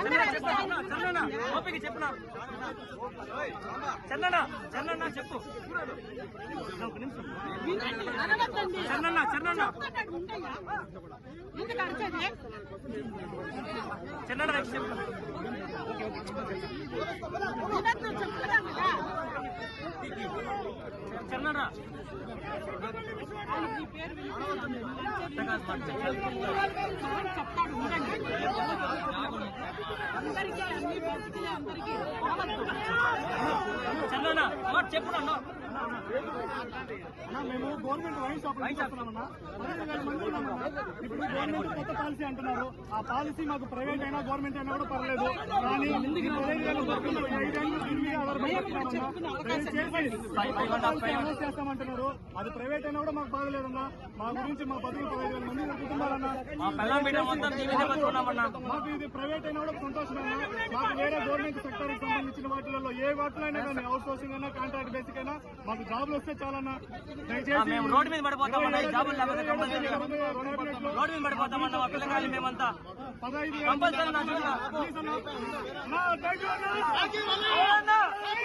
చందన్న ఓపిక చెప్పిన? చందన్న చందన్న చెప్పు. ఒక నిమిషం అనవద్దండి. చందన్న చందన్న చెప్పు. చెప్తాడు. అందరికీ అన్ని అందరికీ చెప్పు అన్నా, మేము గవర్నమెంట్ వైన్ షాప్. చేస్తున్నామన్నా పదిహేను వేల మంది ఉన్నామన్నా. ఇప్పుడు గవర్నమెంట్ కొత్త పాలసీ అంటున్నారు. ఆ పాలసీ మాకు ప్రైవేట్ అయినా గవర్నమెంట్ అయినా కూడా పర్లేదు. కానీ ఐదేళ్ళు దీని మీద ఆధారపడి దయచేసి చేస్తామంటున్నారు అది ప్రైవేట్ అయినా కూడా మాకు బాగలేదన్నా మా గురించి మా బతుకులు పదిహేను వేల మంది బతుకుతున్నారన్నా మా పిల్లల బిడ్డ మొత్తం నీ మీద బతుకున్నామన్నా మాకు ఇది ప్రైవేట్ అయినా కూడా సంతోషమన్నా మాకు వేరే గవర్నమెంట్ సెక్టర్ సంబంధించిన వాటిలలో ఏ వాటిలో అయినా కానీ అవుట్ సోర్సింగ్ అయినా కాంట్రాక్ట్ బేసిక్ అయినా మాకు జాబ్లు వస్తే చాలన్నా మేము రోడ్డు మీద పడిపోతామన్నా ఈ జాబులు లేకపోతే కంపల్సరీగా రుణాలు రోడ్డు మీద పడిపోతామన్నా మా పిల్లకాయలు మేమంతా పదహైదు కంపల్సరీ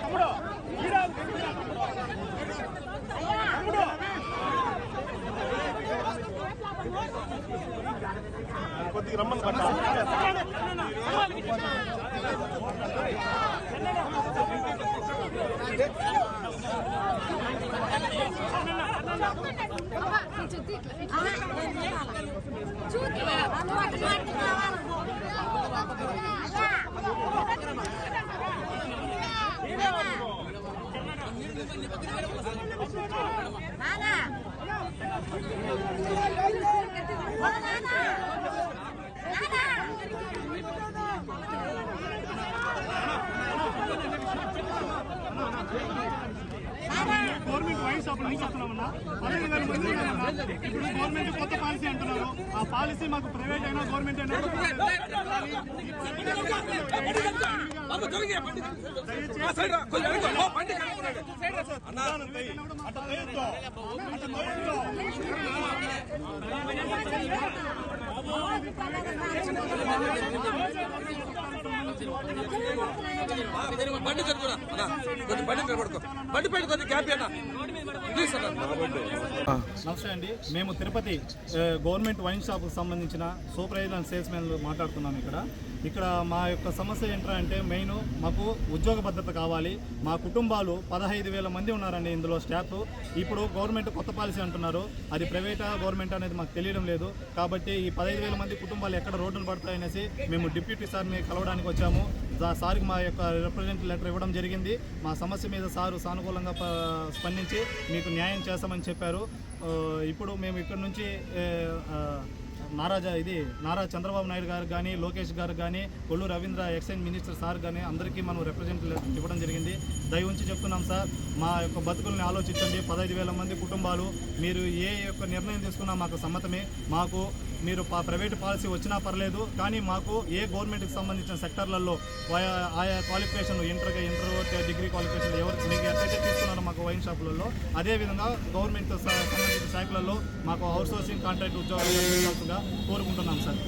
తమ్ముడు. కొద్దిగా రమ్మని పట్ట అలవాటు నానా గవర్నమెంట్ వైన్ షాప్ వేల మంది ఇప్పుడు గవర్నమెంట్ కొత్త పాలసీ అంటున్నారు ఆ పాలసీ మాకు ప్రైవేట్ అయినా గవర్నమెంట్ అయినా బండి జరుగురా బండి నిలబడుకో బండి పెట్టి కొంచెం అన్న నమస్తే అండి. మేము తిరుపతి గవర్నమెంట్ వైన్ షాప్కి సంబంధించిన సూపర్వైజర్ అండ్ సేల్స్ మెన్ మాట్లాడుతున్నాం ఇక్కడ. ఇక్కడ మా యొక్క సమస్య ఏంటంటే మెయిన్ మాకు ఉద్యోగ భద్రత కావాలి. మా కుటుంబాలు పదహైదు వేల మంది ఉన్నారండి ఇందులో స్టాఫ్. ఇప్పుడు గవర్నమెంట్ కొత్త పాలసీ అంటున్నారు. అది ప్రైవేటా గవర్నమెంట్ అనేది మాకు తెలియడం లేదు. కాబట్టి ఈ పదహైదు వేల మంది కుటుంబాలు ఎక్కడ రోడ్డును పడతాయనేసి మేము డిప్యూటీ సార్ని కలవడానికి వచ్చాము. సార్కి మా యొక్క రిప్రజెంట్ లెటర్ ఇవ్వడం జరిగింది. మా సమస్య మీద సారు సానుకూలంగా ప- స్పందించి మీకు న్యాయం చేస్తామని చెప్పారు. ఇప్పుడు మేము ఇక్కడ నుంచి నారాజా ఇది. నారా చంద్రబాబు నాయుడు గారు కానీ లోకేష్ గారు కానీ Kollu Ravindra excise minister sir కానీ అందరికీ మనం రిప్రజెంట్ ఇవ్వడం జరిగింది. దయ ఉంచి చెప్తున్నాం సార్ మా యొక్క బతుకుల్ని ఆలోచించండి. పదహైదు వేల మంది కుటుంబాలు మీరు ఏ యొక్క నిర్ణయం తీసుకున్నా మాకు సమ్మతమే. మాకు మీరు ప్రైవేట్ పాలసీ వచ్చినా పర్లేదు కానీ మాకు ఏ గవర్నమెంట్కి సంబంధించిన సెక్టర్లలో ఆయా qualification inter inter degree qualification ఎవరు మీకు ఎక్కడైతే తీసుకున్నారో మాకు వైన్ షాపులలో అదేవిధంగా గవర్నమెంట్ సంబంధించిన శాఖలలో మాకు అవుట్ సోర్సింగ్ కాంట్రాక్ట్ ఉద్యోగాలు కోరుకుంటున్నాం సార్.